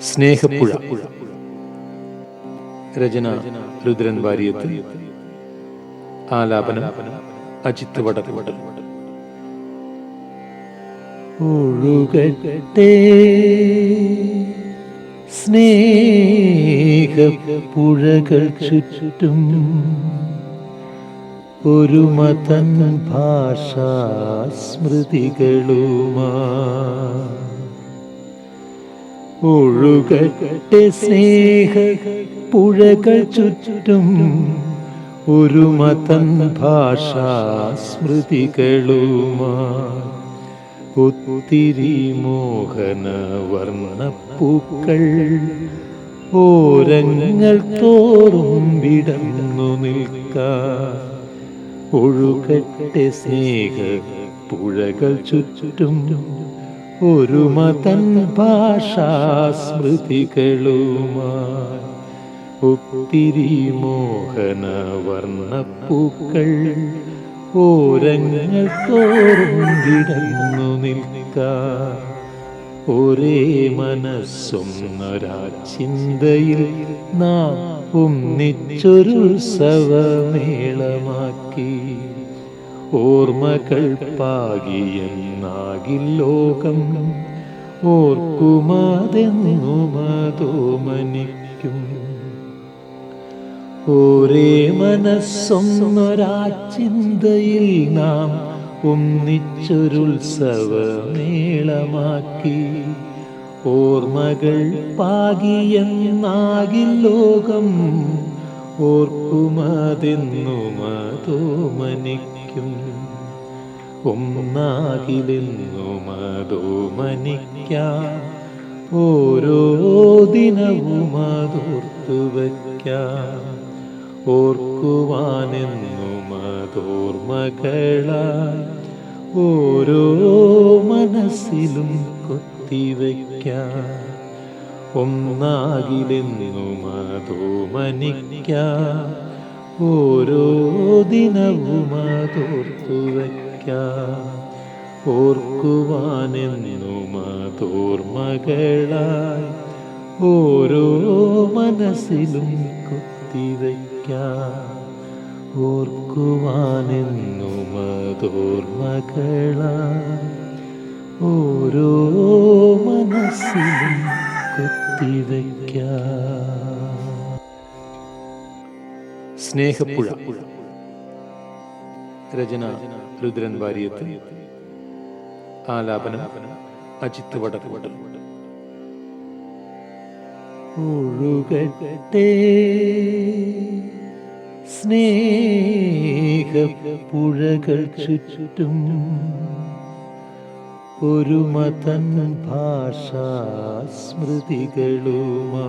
സ്നേഹപ്പുഴ. രചന രുദ്രൻ വാര്യത്ത് ആലാപനം അജിത്ത് വടക്കുവടൽ ഒഴുകട്ടെ സ്നേഹപ്പുഴകൾ ചുറ്റും ഒരു മതൻ ഭാഷാ സ്മൃതികളുമാ ഒഴുകട്ടെ സ്നേഹ പുഴകൾ ചുറ്റും ഒരു മതൻ ഭാഷാ സ്മൃതികളുമാ ഒത്തിരി മോഹന വർണപ്പൂക്കൾ ഓരങ്ങൾ തോറും വിടന്നു നിൽക്ക. ഒഴുകട്ടെ സ്നേഹ പുഴകൾ ചുറ്റും ഒരു മതൻ ഭാഷാ സ്മൃതികളുമായി ഒത്തിരി മോഹന വർണപ്പൂക്കൾ ഓരങ്ങൾ തോറും വിടന്നു നിൽക്കാൻ ഒരേ മനസ്സൊന്നൊരാ ചിന്തയിൽ നാം ഒന്നിച്ചൊരുത്സവമേളമാക്കി. ഓർമ്മകൾ പാകിയെന്നാകിൽ ലോകം ഓർക്കുമതെന്നുമതോമനിക്കും ഒരേ മനസ്സൊന്നൊരാ ചിന്തയിൽ നാം ഒന്നിച്ചൊരുത്സവമേളമാക്കി. ഓർമ്മകൾ പാകിയെന്നാകിൽ ലോകം ഓർക്കുമതെന്നുമതോമനിക്കും ഒന്നാകിലെന്നുമതോമനിക്കാം ഓരോ ദിനവും അതോർത്തു വയ്ക്കാം. ഓർക്കുവാനെന്നു അതോർമ്മകളായി ഓരോ മനസ്സിലും കൊത്തിവയ്ക്കാം. ഒന്നാകിലെന്നും അതോമനിക്കാം ഓരോ ദിനവും അതോർത്തു ഓർക്കുവാനെന്നു ഓർക്കുവാനെന്നും അതോർമ്മകളായി ഓരോ മനസ്സിലും കൊത്തിവയ്ക്കാം. ഓർക്കുവാനെന്നും അതോർമ്മകളായി ഓരോ മനസ്സിലും സ്നേഹപ്പുഴ. രചന രുദ്രൻ വാര്യത്ത് ആലാപനം അജിത്ത് വടക്കുവടൽ ഒഴുകട്ടെ സ്നേഹപ്പുഴകൾ ചുറ്റും ഒരു മതൻ ഭാഷാ സ്മൃതികളുമാ